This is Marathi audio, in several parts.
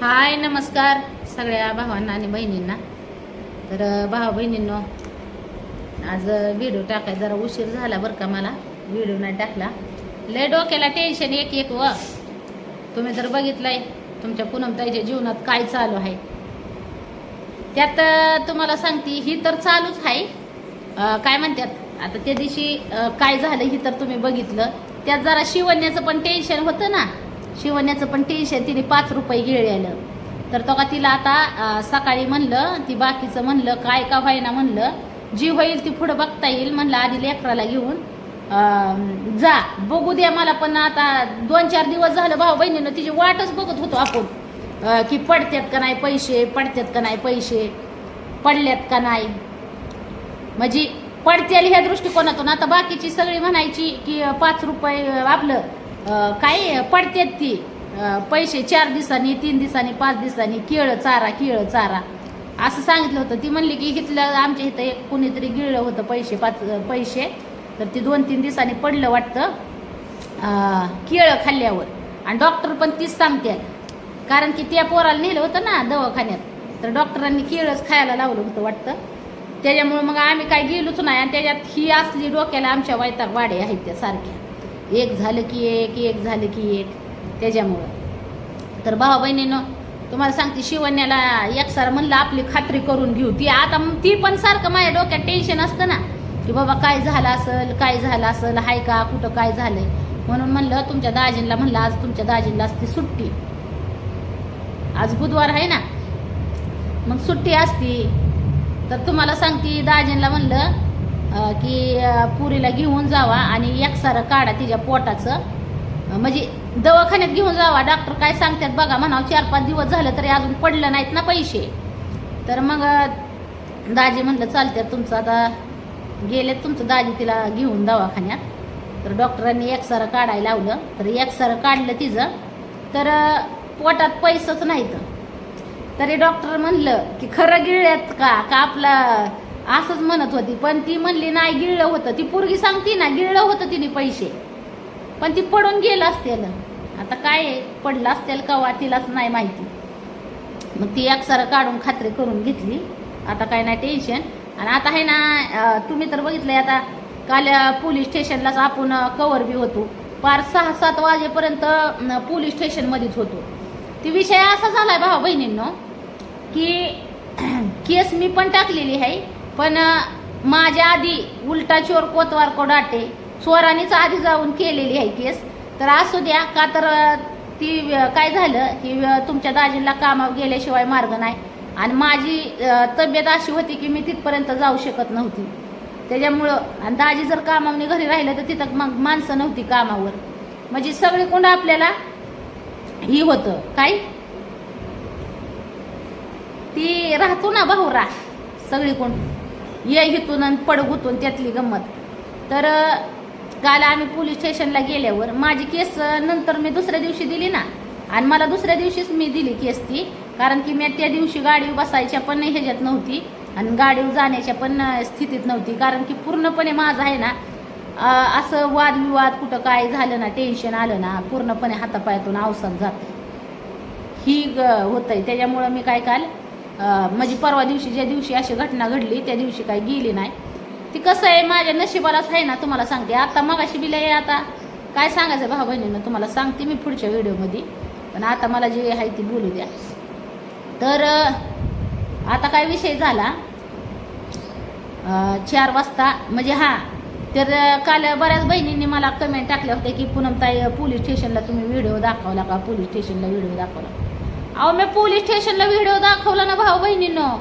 हाय नमस्कार सगळ्या भावांना आणि बहिणींना. तर भावा बहिणींनो आज व्हिडिओ टाकाय जरा उशीर झाला बरं का मला. व्हिडिओ नाही टाकला. लय डोक्याला टेन्शन एक एक व. तुम्ही जर बघितलंय तुमच्या पूनमताईच्या जीवनात काय चालू आहे? त्यात तुम्हाला सांगते ही तर चालूच आहे. काय म्हणतात आता त्या दिवशी काय झालं ही तर तुम्ही बघितलं. त्यात जरा शिवण्याचं पण टेन्शन होतं ना. शिवण्याचं पण टेन्शन तिने पाच रुपये गिळलेलं तर तो का तिला आता सकाळी म्हणलं ती बाकीचं म्हणलं काय का व्हायना म्हणलं जी होईल ती पुढं बघता येईल म्हणलं आधी लेकराला घेऊन. जा बघू द्या मला पण आता दोन चार दिवस झालं भाऊ बहिणीनं तिची वाटच बघत होतो आपण. की पडत्यात का नाही पैसे पडत्यात का नाही पैसे पडल्यात का नाही. म्हणजे पडत्याल ह्या दृष्टिकोनातून. आता बाकीची सगळी म्हणायची की पाच रुपये आपलं काय पडतात ती? पैसे चार दिवसांनी तीन दिवसांनी पाच दिवसांनी केळं चारा केळं चारा. असं सांगितलं होतं. ती म्हणली की इथलं आमच्या इथं एक कुणीतरी गिळलं होतं पैसे पाच पैसे. तर ती दोन तीन दिवसांनी पडलं वाटतं केळं खाल्ल्यावर. आणि डॉक्टर पण तीच सांगतात कारण की त्या पोराला नेलं होतं ना दवाखान्यात. तर डॉक्टरांनी केळंच खायला लावलं होतं वाटतं. त्याच्यामुळं मग आम्ही काय गेलोच नाही. आणि त्याच्यात ही असली डोक्याला आमच्या वायता वाडे आहेत त्या सारख्या. एक झालं की एक एक झालं की एक. त्याच्यामुळं. तर भावा बहिणीनं तुम्हाला सांगते शिवण्याला एक सार म्हणलं आपली खात्री करून घेऊ. ती आता ती पण सारखं माझ्या डोक्यात टेन्शन असतं ना. की बाबा काय झालं असेल काय झालं असेल हाय का कुठं काय झालंय? म्हणून म्हणलं तुमच्या दाजींला म्हणलं आज तुमच्या दाजींला असते सुट्टी. आज बुधवार आहे ना. मग सुट्टी असती. तर तुम्हाला सांगते दाजींला म्हणलं की पुरीला घेऊन जावा आणि एकसारं काढा तिच्या पोटाचं. म्हणजे दवाखान्यात घेऊन जावा. डॉक्टर काय सांगतात बघा म्हणावं चार पाच दिवस झालं तरी अजून पडलं नाहीत ना पैसे. तर मग दाजी म्हणलं चालत्यात तुमचं आता गेलेत तुमचं दाजी तिला घेऊन दवाखान्यात. तर डॉक्टरांनी एकसारं काढायला लावलं. तर एकसारं काढलं तिचं. तर पोटात पैसंच नाहीत. तरी डॉक्टर म्हणलं की खरं गिळल्यात का? का आपलं असंच म्हणत होती. पण ती म्हणली नाही गिळलं होतं. ती पोरगी सांगती ना गिळलं होतं तिने पैसे. पण ती पडून गेलं असतेल आता काय आहे, पडलं असतेल कवा तिलाच नाही माहिती. मग ती अक्षरं काढून खात्री करून घेतली. आता काय नाही टेन्शन आणि आता आहे ना तुम्ही तर बघितलंय आता काल पोलीस स्टेशनलाच आपण कवर बी होतो. पार सहा सात वाजेपर्यंत पोलीस स्टेशनमध्येच होतो. ती विषय असा झालाय भावा बहिणींनो की केस मी पण टाकलेली आहे. पण माझ्या आधी उलटा चोर कोतवार को डाटे चोरानीच आधी जाऊन केलेली आहे केस. तर असू द्या का तर ती काय झालं की तुमच्या दाजींना कामावर गेल्याशिवाय मार्ग नाही. आणि माझी तब्येत अशी होती की मी तिथपर्यंत जाऊ शकत नव्हती. त्याच्यामुळं आणि दाजी जर कामावनी घरी राहिलं तर तिथं मग माणसं नव्हती कामावर. म्हणजे सगळी कोण आपल्याला ही होतं. काय? ती राहतो ना भाऊरा सगळी कोण ये हितून आणि पडगुतून त्यातली गंमत. तर काल आम्ही पोलीस स्टेशनला गेल्यावर माझी केस नंतर मी दुसऱ्या दिवशी दिली ना. आणि मला दुसऱ्या दिवशीच मी दिली केस ती. कारण की मी त्या दिवशी गाडी बसायच्या पण ह्याच्यात नव्हती. आणि गाडीवर जाण्याच्या पण स्थितीत नव्हती. कारण की पूर्णपणे माझं आहे ना असं वादविवाद कुठं काय झालं ना टेन्शन आलं ना पूर्णपणे हातापायातून अवसाद जातं. ही ग- होतंय. त्याच्यामुळं मी काय काल म्हणजे परवा दिवशी ज्या दिवशी अशी घटना घडली त्या दिवशी काय गेली नाही. ती कसं आहे माझ्या नशिबालाच आहे ना तुम्हाला सांगते. आता मगाशी बिला आहे आता काय सांगायचं भाऊ बहिणीनं तुम्हाला सांगते मी पुढच्या व्हिडिओमध्ये. पण आता मला जे आहे ती बोलू द्या. तर आता काय विषय झाला? चार वाजता म्हणजे हा तर काल बऱ्याच बहिणींनी मला कमेंट टाकल्या होत्या की पूनमताई पोलीस स्टेशनला तुम्ही व्हिडिओ दाखवला का? पोलीस स्टेशनला व्हिडिओ दाखवला. अहो मी पोलीस स्टेशनला व्हिडिओ दाखवला ना भाऊ बहिणीनं.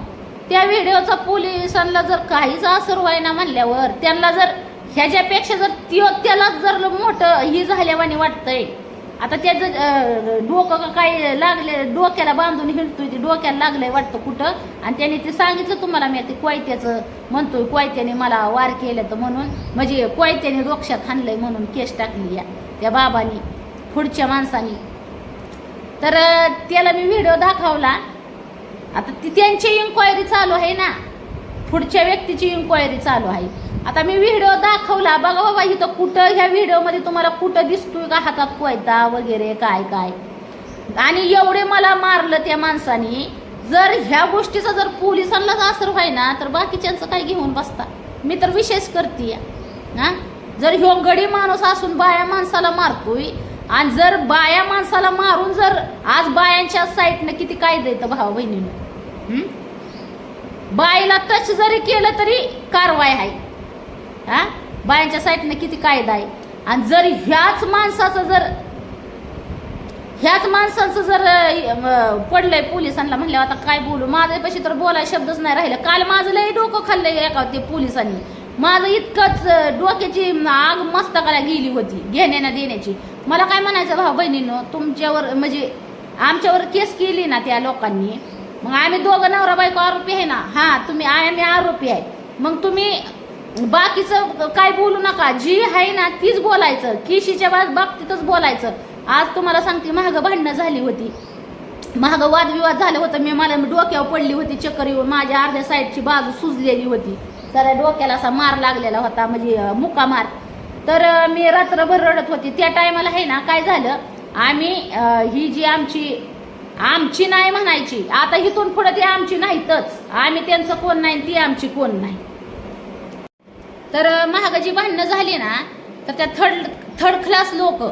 त्या व्हिडिओचा पोलिसांना जर काहीच असर व्हायना म्हणल्यावर त्यांना जर ह्याच्यापेक्षा जर त्यो त्याला जर मोठं ही झाल्यावानी वाटतंय. आता त्याचं डोकं का काय लागले डोक्याला बांधून हिंडतोय ते डोक्याला लागलंय वाटतं कुठं? आणि त्याने ते सांगितलं तुम्हाला मी ते कोयत्याचं म्हणतोय कोयत्याने मला वार केलं तर म्हणून. म्हणजे कोयत्याने डोक्यात हाणलंय म्हणून केस टाकली या. त्या बाबानी पुढच्या माणसानी. तर त्याला मी व्हिडिओ दाखवला. आता ती त्यांची इन्क्वायरी चालू आहे ना. पुढच्या व्यक्तीची इन्क्वायरी चालू आहे. आता मी व्हिडिओ दाखवला. बघा बाबा इथं कुठं ह्या व्हिडिओमध्ये तुम्हाला कुठं दिसतोय का? हातात कोयता वगैरे काय काय? आणि एवढे मला मारलं त्या माणसाने. जर ह्या गोष्टीचा जर पोलिसांनाच असर व्हाय ना तर बाकीच्यांचं काय घेऊन बसता? मी तर विशेष करते हा? जर ह्यो गडी माणूस असून बाया माणसाला मारतोय आणि जर बाया माणसाला मारून जर आज बायांच्या साईडनं किती कायदे येतं भावा बहिणीनं? बाईला टच जरी केलं तरी कारवाई आहे. हा? बायांच्या साईडनं किती कायदा आहे? आणि जर ह्याच माणसाचं जर ह्याच माणसाचं जर पडलंय पोलिसांना म्हणलं आता काय बोलू? माझ्यापाशी तर बोलाय शब्दच नाही राहिलं. काल माझं लय डोकं खाल्लंय एका ते पोलिसांनी. माझं इतकंच डोक्याची आग मस्तकाला गेली होती घेण्याना देण्याची. मला काय म्हणायचं भाऊ बहिणीनं तुमच्यावर म्हणजे आमच्यावर केस केली ना त्या लोकांनी मग आम्ही दोघं नवरा बायको आरोपी आहे ना हा तुम्ही आम्ही आरोपी आहे. मग तुम्ही बाकीचं काय बोलू नका जी आहे ना तीच बोलायचं किशीच्या बा- बाबतीतच बोलायचं. आज तुम्हाला सांगते महाग भांडणं झाली होती. महाग वादविवाद झालं होतं मी मला डोक्यावर पडली होती चक्कर येऊन माझ्या अर्ध्या साईडची बाजू सुजलेली होती. तर डोक्याला असा मार लागलेला होता म्हणजे मुका मार तर मी रात्रभर रडत होती. त्या टायमाला आहे ना काय झालं आम्ही ही जी आमची आमची नाही म्हणायची आता इथून पुढे ती आमची नाहीतच. आम्ही त्यांचं कोण नाही ती आमची कोण नाही. तर महागाची भांडणं झाली ना तर त्या थर्ड थर्ड क्लास लोक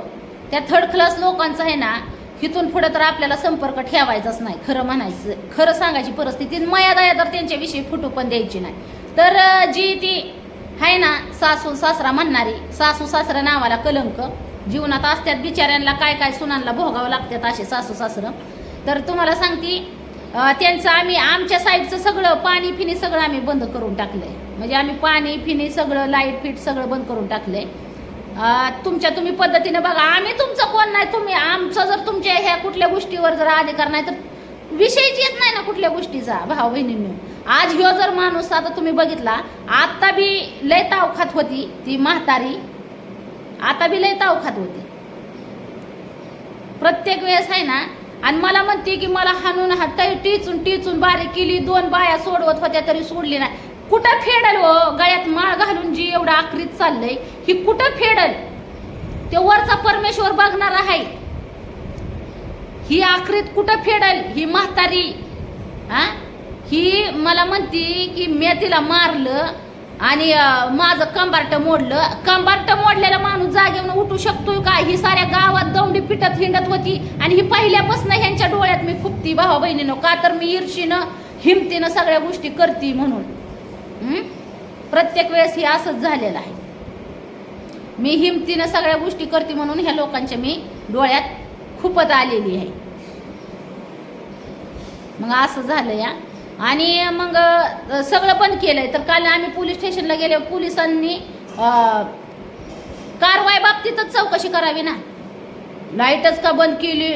त्या थर्ड क्लास लोकांचं आहे ना इथून पुढे तर आपल्याला संपर्क ठेवायचाच नाही खरं म्हणायचं खरं सांगायची परिस्थिती. मयादया तर त्यांच्याविषयी फुटू पण द्यायची नाही. तर जी ती आहे ना सासू सासरा म्हणणारी. सासू सासरा नावाला कलंक. जीवनात असतात बिचाऱ्यांना काय काय सुनांना भोगावं लागतात असे सासू सासरं. तर तुम्हाला सांगते त्यांचं आम्ही आमच्या साईडचं सगळं पाणी फिनी सगळं आम्ही बंद करून टाकलंय. म्हणजे आम्ही पाणी फिनी सगळं लाइट फिट सगळं बंद करून टाकलंय. तुमच्या तुम्ही पद्धतीने बघा आम्ही तुमचं कोण नाही तुम्ही आमचं जर तुमच्या ह्या कुठल्या गोष्टीवर जर अधिकार नाही तर विषयच येत नाही ना कुठल्या गोष्टीचा भाऊ बहिणींनी. आज ह्यो जर माणूस आता तुम्ही बघितला आता बी लय ताव खात होती ती म्हातारी. आता बी लय ताव खात होती. प्रत्येक वेळेस आहे ना आणि मला म्हणते की मला हाणून हात टिचून टिचून बारीक केली दोन बाया सोडवत होत्या तरी सोडली नाही. कुठं फेडल हो? गळ्यात माळ घालून जी एवढं आखरीत चाललंय ही कुठं फेडल? ते वरचा परमेश्वर बघणार आहे. ही आखरीत कुठं फेडल? ही म्हातारी. हा? ही मला म्हणती की मी तिला मारलं आणि माझं कंबार्ट मोडलं. कंबार्ट मोडलेला माणूस जागेवर उठू शकतोय का? ही साऱ्या गावात दौंडी पिटत हिंडत होती आणि ही पहिल्यापासून ह्यांच्या डोळ्यात मी खुपती भावा बहिणीनं का तर मी ईर्षीनं हिमतीनं सगळ्या गोष्टी करते म्हणून. प्रत्येक वेळेस हे असंच झालेलं आहे. मी हिमतीनं सगळ्या गोष्टी करते म्हणून ह्या लोकांच्या मी डोळ्यात खूपच आलेली आहे. मग असं झालं या आणि मग सगळं बंद केलंय. तर काल आम्ही पोलीस स्टेशनला गेले पोलिसांनी कारवाई बाबतीतच चौकशी करावी ना. लाईटच का बंद केली?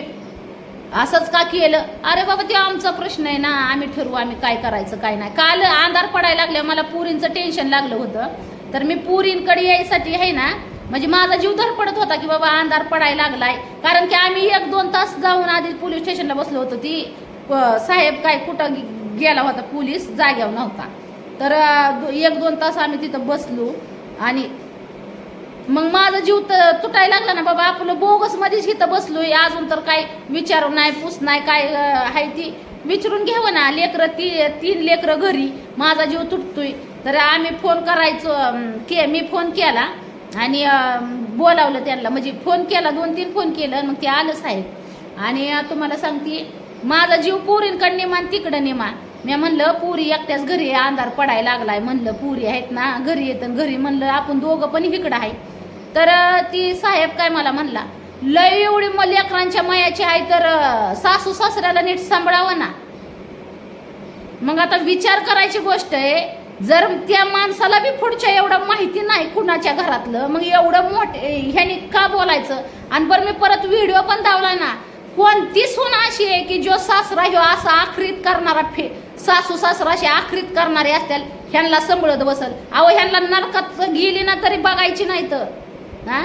असंच का केलं? अरे बाबा ते आमचा प्रश्न आहे ना. आम्ही ठरवू आम्ही काय करायचं काय नाही. काल अंधार पडायला लागले. मला पुरींचं टेन्शन लागलं होतं. तर मी पुरींकडे यायसाठी आहे ना म्हणजे माझा जीव धडपडत होता की बाबा अंधार पडायला लागलाय. कारण की आम्ही एक दोन तास जाऊन आधी पोलीस स्टेशनला बसलो होतो. ती प- साहेब काय कुठं गेला होता पोलीस जाग्यावर नव्हता. तर एक दोन तास आम्ही तिथं बसलो आणि मग माझा जीव तर तुटायला लागला ना बाबा. आपलं बोगस मध्येच इथं बसलोय. अजून तर काय विचारू नाही पूस नाही काय आहे ती विचारून घ्यावं ना. लेकरं ती तीन लेकरं घरी. माझा जीव तुटतोय. तर आम्ही फोन करायचो के मी फोन केला. आणि बोलावलं त्यांना. म्हणजे फोन केला दोन तीन फोन केलं मग ते आलं साहेब. आणि तुम्हाला सांगते माझा जीव पुरींकडे निमान तिकडं निमान. मी म्हणलं पुरी एकट्याच घरी आहे, अंधार पडायला लागलाय. म्हणलं पुरी आहेत ना घरी येतं घरी. म्हणलं आपण दोघं पण इकडं आहे. तर ती साहेब काय मला म्हणला लय एवढी मग लेकरांच्या मयाची आहे तर सासू सासऱ्याला नीट सांभाळावं ना. मग आता विचार करायची गोष्ट आहे जर त्या माणसाला बी पुढच्या एवढं माहिती नाही कुणाच्या घरातलं मग एवढं मोठे ह्याने का बोलायचं? आणि बरं मी परत व्हिडिओ पण दावला ना कोणती सून अशी आहे की जो सासरा ह्यो असा आखरीत करणारा फे सासू सासरा अशी आखरीत करणारे असतील ह्यांना संभळत बसल. अहो ह्यांना नरकात गेली ना तरी बघायची नाही तर. हा?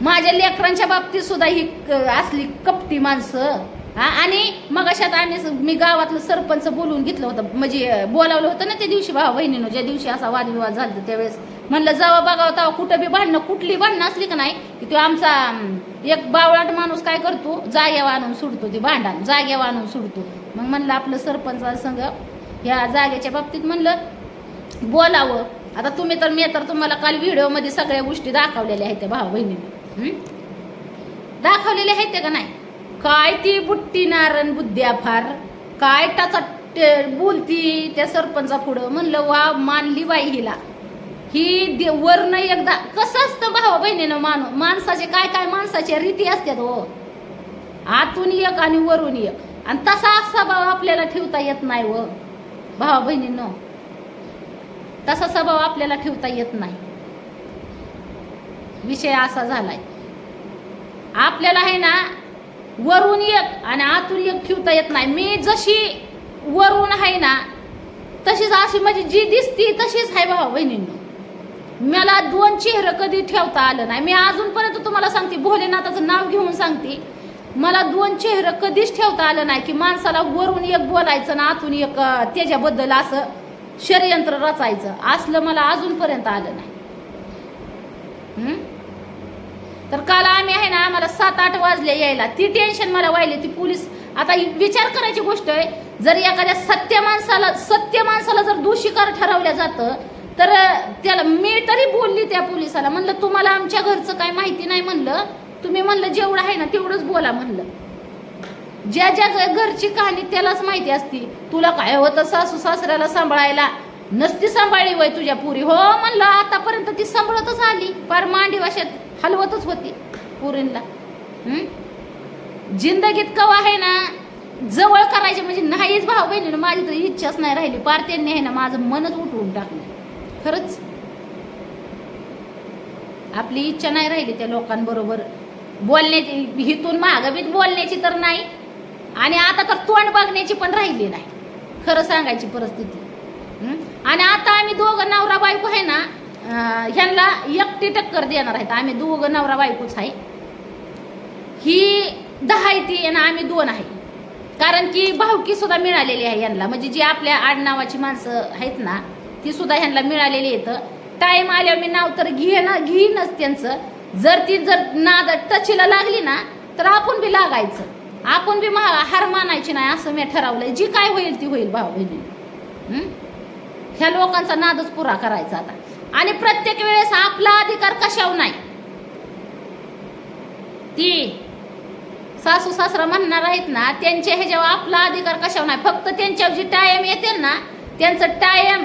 माझ्या लेकरांच्या बाबतीत सुद्धा ही क- असली कपटी माणसं. हा आणि मग अशात आम्ही मी गावातलं सरपंच बोलवून घेतलं होतं. म्हणजे बोलावलं होतं ना त्या दिवशी भाऊ बहिणीनं ज्या दिवशी असा वादविवाद झाला त्यावेळेस. म्हणलं जावं बघावं तेव्हा कुठं बी भांडणं कुठली भांडणं असली का नाही की तो आमचा एक बावळाट माणूस काय करतो? जागेवर आणून सुडतो ते भांडण जागेवर आणून सुडतो. मग म्हणलं आपलं सरपंच संघ ह्या जागेच्या बाबतीत म्हणलं बोलावं. आता तुम्ही तर मी तर तुम्हाला काल व्हिडिओमध्ये सगळ्या गोष्टी दाखवलेल्या आहेत त्या भाऊ बहिणीने. दाखवलेल्या आहेत का नाही? काय ती बुट्टी नारण बुद्ध्या फार? काय टाचा बोलती त्या सरपंचा पुढं? म्हणलं वा मानली बाई हिला. ही दे- वरनं एकदा कसं असतं भावा बहिणीनं मानू माणसाचे काय काय माणसाच्या रीती असतात हो. आतून एक आणि वरून एक. आणि तसा स्वभाव आपल्याला ठेवता येत नाही व भावा बहिणीनं. तसा स्वभाव आपल्याला ठेवता येत नाही. विषय असा झालाय. आपल्याला आहे ना वरून एक आणि आतून एक ठेवता येत नाही. मी जशी वरून आहे ना तशीच अशी म्हणजे जी दिसती तशीच आहे भावा बहिणींनो मला दोन चेहरं कधी ठेवता आलं नाही. मी अजूनपर्यंत तुम्हाला सांगते भोलेनाथाचं नाव घेऊन सांगते. मला दोन चेहरं कधीच ठेवता आलं नाही की माणसाला वरून एक बोलायचं ना आतून एक त्याच्याबद्दल असं षडयंत्र रचायचं. असलं मला अजूनपर्यंत आलं नाही. हम्म? तर काल आम्ही आहे ना आम्हाला सात आठ वाजले यायला. ती टेन्शन मला व्हायली. ती पोलीस आता विचार करायची गोष्ट आहे जर एखाद्या सत्य माणसाला सत्य माणसाला जर दोषीकार ठरवलं जातं तर त्याला मी तरी बोलली त्या पोलिसाला. म्हणलं तुम्हाला आमच्या घरचं काय माहिती नाही? म्हणलं तुम्ही म्हणलं जेवढं आहे ना तेवढंच बोला म्हणलं. ज्या ज्या घरची कहाणी त्यालाच माहिती असती. तुला काय होतं सासू सासऱ्याला सांभाळायला? नसती सांभाळली वय तुझ्या पुरी. हो म्हणलं आतापर्यंत ती सांभाळतच आली. पार मांडी वाशात हलवतच होती पुरींना हम्म? जिंदगीत कवा आहे ना जवळ करायचे म्हणजे नाहीच भाऊ बहिणीनं. माझी तर इच्छाच नाही राहिली. पार त्यांनी आहे ना माझं मनच उठवून टाकलं. खरंच. आपली इच्छा नाही राहिली त्या लोकांबरोबर. बोलण्याची हिथून महागवीत बोलण्याची तर नाही. आणि आता तर तोंड बघण्याची पण राहिली नाही. खरं सांगायची परिस्थिती. आणि आता आम्ही दोघं नवरा बायको आहे ना ह्यांना एकटी टक्कर देणार आहेत. आम्ही दोघं नवरा बायकोच आहे. ही दहा आहे आणि आम्ही दोन आहे. कारण की भावकी सुद्धा मिळालेली आहे यांना म्हणजे जी आपल्या आडनावाची माणसं आहेत ना ती सुद्धा ह्यांना मिळालेली येतं टाईम आल्यावर मी नाव तर घेणं घेईनच त्यांचं. जर ती जर नाद टचीला लागली ना तर आपण बी लागायचं. आपण बी हार मानायची नाही असं मी ठरवलंय. जी काय होईल ती होईल भाऊ बहिणी. ह्या लोकांचा नादच पुरा करायचा आता. आणि प्रत्येक वेळेस आपला अधिकार कशावर नाही? ती सासू सासरा म्हणणार आहेत ना त्यांच्या ह्याच्यावर आपला अधिकार कशावर नाही? फक्त त्यांच्यावर जी टायम येते ना त्यांचं टायम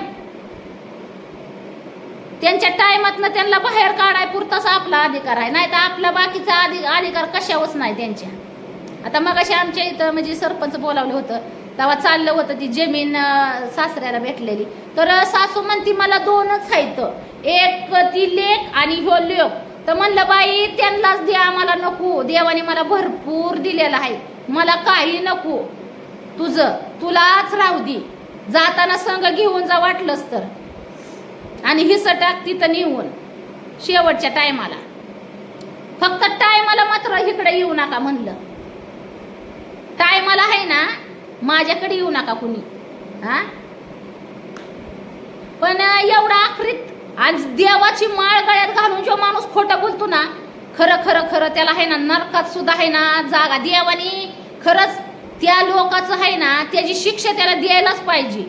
त्यांच्या टायमातनं त्यांना बाहेर काढाय पुरताच आपला अधिकार आहे. नाही तर आपला बाकीचा अधिक अधिकार कशावरच नाही त्यांच्या. आता मग आमच्या इथं म्हणजे सरपंच बोलावलं होतं तेव्हा चाललं होतं ती जमीन सासऱ्याला भेटलेली. तर सासू म्हणती मला दोनच आहेत. एक ती लेख आणि ह्यो लेख तर म्हणलं बाई त्यांनाच दे आम्हाला नको. देवाने मला भरपूर दिलेला आहे. मला काही नको. तुझं तुलाच राहू दे. जाताना संघ घेऊन जा वाटलंच तर. आणि हिस टाक तिथं नेऊन शेवटच्या टायमाला. फक्त टायमाला मात्र इकडे येऊ नका म्हणलं. टायमाला आहे ना माझ्याकडे येऊ नका कुणी. हा? पण एवढा आखरीत आज देवाची माळ गळ्यात घालून जो माणूस खोटं बोलतो ना खरं खरं खरं त्याला आहे ना नरकात सुद्धा आहे ना जागा देवानी. खरंच त्या लोकाचं आहे ना त्याची शिक्षा त्याला द्यायलाच पाहिजे.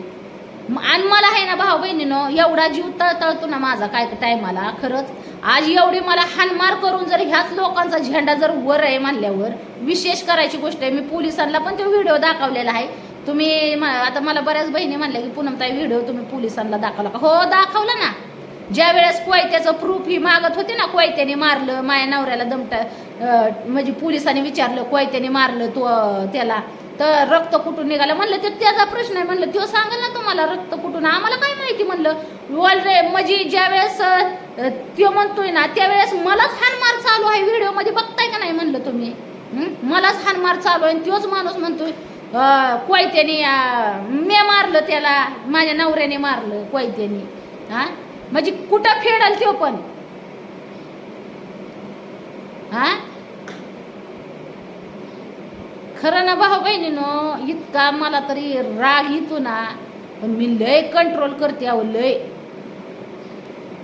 आणि मला आहे ना भाऊ बहिणीनं एवढा जीव तळतळतो ना माझा काय टायमाला खरंच आज एवढी मला हानमार करून जर ह्याच लोकांचा झेंडा जर वर आहे म्हणल्यावर विशेष करायची गोष्ट आहे. मी पोलिसांना पण तो व्हिडिओ दाखवलेला आहे. तुम्ही म- आता मला बऱ्याच बहिणी म्हणल्या की पूनमताई व्हिडिओ तुम्ही पोलिसांना दाखवला का? हो दाखवला ना. ज्या वेळेस कोयत्याचं प्रूफ ही मागत होते ना कोयत्याने मारलं माया नवऱ्याला दमटा म्हणजे पोलिसांनी विचारलं कोयत्याने मारलं तो त्याला. तर रक्त कुठून निघालं? म्हणलं ते त्याचा प्रश्न आहे. म्हणलं तो सांगेल ना तुम्हाला रक्त कुठून? आम्हाला काय माहिती? म्हणलं ऑलरे म्हणजे ज्या वेळेस तो म्हणतोय ना त्यावेळेस मलाच हानमार चालू आहे व्हिडिओमध्ये बघताय का नाही म्हणलं तुम्ही? मलाच हानमार चालू आहे आणि तोच माणूस म्हणतोय कोयत्याने अं, मी मारलं त्याला माझ्या नवऱ्याने मारलं कोयत्याने. हा? म्हणजे कुठं फेडल तो पण? हा? खरं ना भाऊ बहिणीनो इतका मला तरी राग येतो ना पण मी लय कंट्रोल करते अहो लय.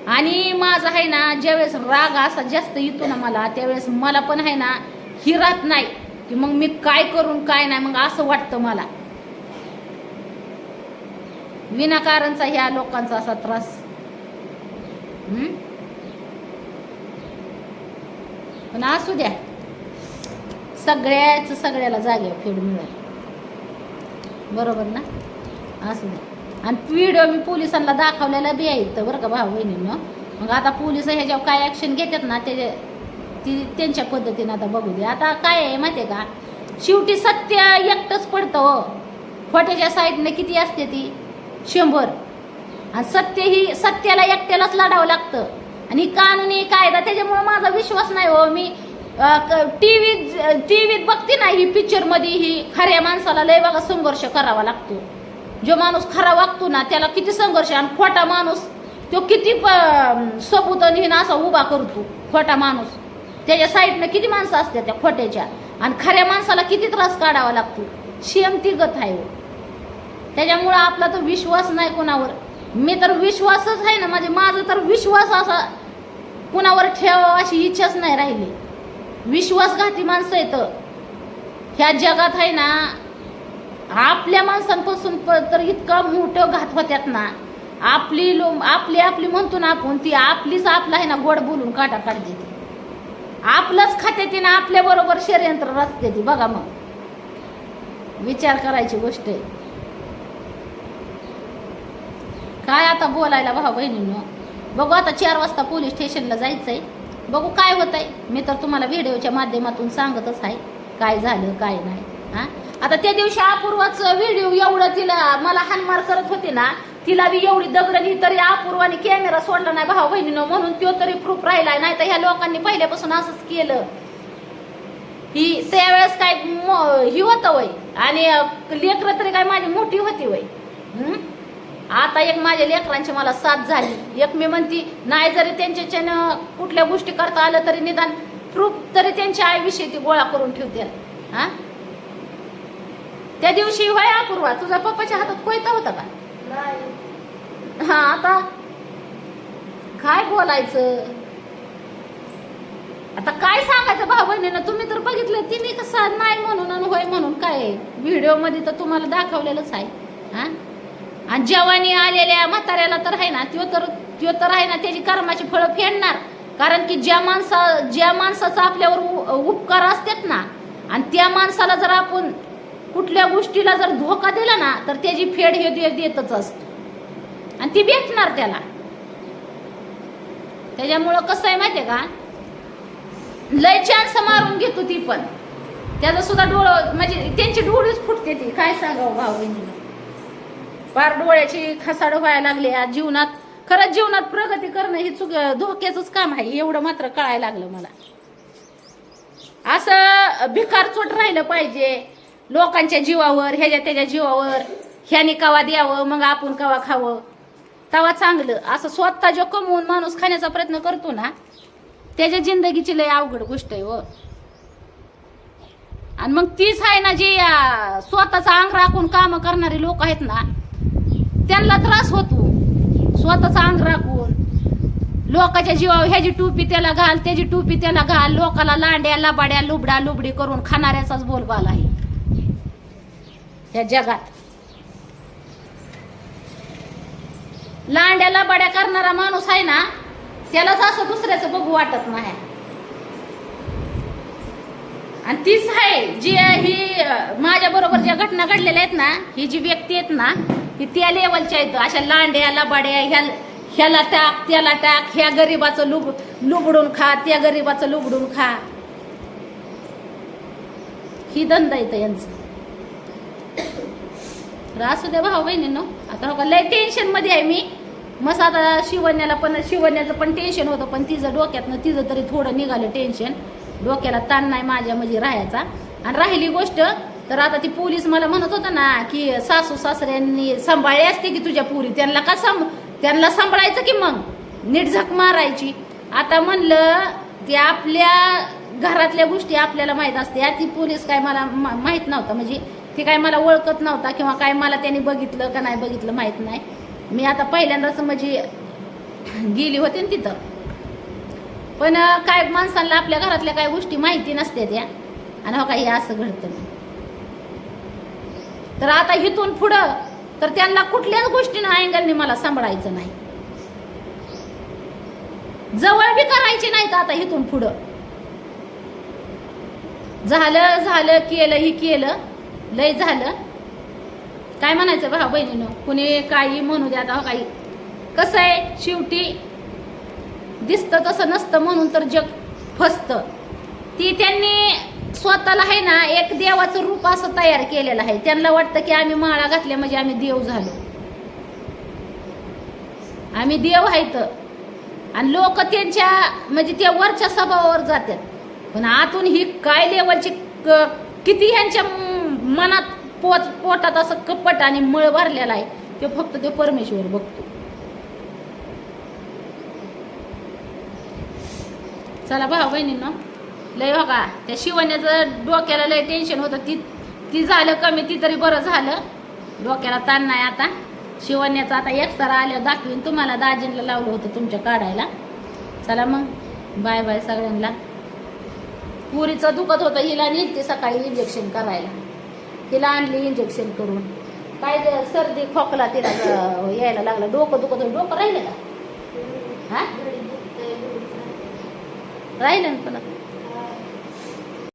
आणि माझा आहे ना ज्यावेळेस राग असा जास्त येतो ना मला त्यावेळेस मला पण आहे ना ही राहत नाही. की मग मी काय करून काय नाही मग असं वाटतं मला. विनाकारणचा ह्या लोकांचा असा त्रास. पण असू द्या. सगळ्याच सगळ्याला जागे फेड मिळेल. बरोबर ना? असू द्या. आणि व्हिडिओ मी पोलिसांना दाखवलेला बी आहे तर बरं का भाऊ बहिणीनं मग आता पोलीस ह्याच्यावर काय ॲक्शन घेतात ना त्याच्या ती त्यांच्या पद्धतीनं आता बघू दे. आता काय आहे माहिती आहे का? शेवटी सत्य एकटंच पडतं हो. खोट्याच्या साईडनं किती असते ती? शंभर. आणि सत्य ही सत्याला एकट्यालाच लढावं लागतं. आणि कानुनी कायदा त्याच्यामुळं माझा विश्वास नाही हो. मी टी व्ही टी व्हीत बघते ना ही पिक्चरमध्ये ही खऱ्या माणसाला लय बघा संघर्ष करावा लागतो. जो माणूस खरा वागतो ना त्याला किती संघर्ष आणि खोटा माणूस तो किती प- सबूत आणि असा उभा करतो खोटा माणूस. त्याच्या साईडनं किती माणसं असतात त्या खोट्याच्या. आणि खऱ्या माणसाला किती त्रास काढावा लागतो. शेम ती गत आहे हो. त्याच्यामुळं आपला तर विश्वास नाही कोणावर. मी तर विश्वासच आहे ना म्हणजे माझा तर विश्वास असा कुणावर ठेवावा अशी इच्छाच नाही राहिली. विश्वासघाती माणसं येतं ह्या जगात आहे ना आपल्या माणसांपासून प- तर इतकं मोठं घात होत्यात ना. आपली लो आपली आपली म्हणतो ना आपण ती आपलीच आपला आहे ना गोड बोलून काटा काढते ती. आपलंच खाते ती ना आपल्या बरोबर षडयंत्र रचते ती. बघा मग. विचार करायची गोष्ट आहे. काय आता बोलायला भाऊ बहिणींनो? बघू आता चार वाजता पोलीस स्टेशनला जायचं आहे बघू काय होत आहे मी तर तुम्हाला व्हिडिओच्या माध्यमातून सांगतच आहे. काय झालं काय नाही. हां? आता त्या दिवशी अपूर्वाच व्हिडिओ एवढं तिला मला हानमार करत होती ना तिला बी एवढी दगडली तरी अपूर्वाने कॅमेरा सोडला नाही भाऊ बहिणीनं म्हणून तो तरी प्रूफ राहिलाय. नाही तर ह्या लोकांनी पहिल्यापासून असंच केलं. ही त्यावेळेस काय ही होतं वय. आणि लेकरं तरी काय माझी मोठी होती वय. आता एक माझ्या लेकरांची मला साथ झाली. एक मी म्हणती नाही जरी त्यांच्याच्यानं कुठल्या गोष्टी करता आलं तरी निदान प्रूफ तरी त्यांच्या आईविषयी ती गोळा करून ठेवते हा? त्या दिवशी होय अपूर्वा तुझ्या पप्पाच्या हातात कोयता होता का? हा आता? काय बोलायचं? आता काय सांगायचं भाऊ बहिणीनं? तुम्ही तर बघितलं तिने कसं नाही म्हणून आणि होय म्हणून काय? व्हिडिओमध्ये तर तुम्हाला दाखवलेलंच आहे. हा? आणि जवानी आलेल्या म्हाताऱ्याला तर आहे ना त्यो तर त्यो तर आहे ना त्याची कर्माची फळं फेडणार. कारण की ज्या माणसा ज्या माणसाचा आपल्यावर उपकार असतात ना आणि त्या माणसाला जर आपण कुठल्या गोष्टीला जर धोका दिला ना तर त्याची फेड हे देतच असतो. आणि ती भेटणार त्याला. त्याच्यामुळं कसं आहे माहितीये का? लय चान्स मारून घेतो ती पण. त्याचं सुद्धा डोळं म्हणजे त्यांची डोळीच फुटते ती. काय सांगावं भाऊ बहिणीला फार डोळ्याची खसाड व्हायला लागली आज जीवनात. खरंच जीवनात प्रगती करणं हे चुक धोक्याचंच काम आहे. एवढं मात्र कळायला लागलं मला. असं भिकार चोट राहिलं पाहिजे. लोकांच्या जीवावर ह्याच्या त्याच्या जीवावर ह्याने कवा द्यावं मग आपण कवा खावं? तवा चांगलं. असं स्वतः जो कमवून माणूस खाण्याचा प्रयत्न करतो ना त्याच्या जिंदगीची लय अवघड गोष्ट आहे व आणि मग तीच आहे ना जे स्वतःचा अंग राखून काम करणारे लोक आहेत ना त्यांना त्रास होतो. स्वतःचा अंग राखून. लोकाच्या जीवावर ह्याची टोपी त्याला घाल त्याची टोपी त्याला घाल लोकाला लांड्या लबाड्या लुबडा लुबडी करून खाणाऱ्याचाच बोलबाल आहे. ह्या जगात. लांड्या लबाड्या करणारा माणूस आहे ना त्यालाच असं दुसऱ्याचं बघू वाटत नाही. आणि तीच आहे जी ही माझ्या बरोबर ज्या घटना घडलेल्या आहेत ना ही जी व्यक्ती आहेत ना ही त्या लेवलच्या आहेत. अशा लांड्या लबाड्या ह्या ह्याला टाक त्याला टाक ह्या गरीबाचं लुब लुबडून खा त्या गरीबाचं लुबडून खा. ही धंदा येतं यांचं. तर असू द्या भाऊ बहिणींनो आता हो का लय टेन्शनमध्ये आहे मी. मस्त आता शिवण्याला पण शिवण्याचं पण टेन्शन होतं पण तिचं डोक्यातनं तिचं तरी थोडं निघालं टेन्शन डोक्याला ताण नाही माझ्या म्हणजे राहायचा. आणि राहिली गोष्ट तर आता ती पोलीस मला म्हणत होता ना की सासू सासऱ्यांनी सांभाळली असते की तुझ्या पुरी त्यांना का सांभ त्यांना सांभाळायचं की मग? नीट झक मारायची. आता म्हणलं ते आपल्या घरातल्या गोष्टी आपल्याला माहीत असते ती पोलीस काय मला मा- माहीत नव्हतं. म्हणजे ते काय मला ओळखत नव्हता किंवा काय मला त्यांनी बघितलं का नाही बघितलं माहीत नाही. मी आता पहिल्यांदाच म्हणजे गेली होती ना तिथं. पण काय माणसांना आपल्या घरातल्या काय गोष्टी माहिती नसते त्या. आणि हो काही असं घडतं. तर आता इथून पुढं तर त्यांना कुठल्याच गोष्टीनं अँगलने मला सांभाळायचं नाही. जवळ बी करायची नाहीत आता इथून पुढं. झालं झालं केलं ही केलं. लय झालं. काय म्हणायचं भाऊ बहिणीनं कुणी काही म्हणू द्या आता हो काही. कसं आहे शेवटी दिसतं तसं नसतं म्हणून तर जग फसतं. ती त्यांनी स्वतःला आहे ना एक देवाचं रूप असं तयार केलेलं आहे. त्यांना वाटतं की आम्ही माळा घातल्या म्हणजे आम्ही देव झालो. आम्ही देव आहेत. आणि लोक त्यांच्या म्हणजे त्या वरच्या स्वभावावर जातात. पण आतून ही काय लेवलची किती ह्यांच्या मनात पोच पोटात असं कपट आणि मळ भरलेला आहे. ते फक्त ते परमेश्वर बघतो. चला भाऊ बहिणींना लय हो बघा त्या शिवण्याचं डोक्याला लय टेन्शन होतं. ती ती झालं कमी ती तरी बरं झालं. डोक्याला ताण नाही आता. शिवण्याचं आता एक्सरा आल्यावर दाखवीन तुम्हाला. दाजींला लावलं होतं तुमच्या काढायला. चला मग. बाय बाय सगळ्यांना. पुरीचं दुखत होतं हिला नेलते सकाळी इंजेक्शन करायला. तिला आणली इंजेक्शन करून. काय ते सर्दी खोकला तिला यायला लागला. डोकं दुखत डोकं राहिलं का? हा? राहिलं ना पण आता.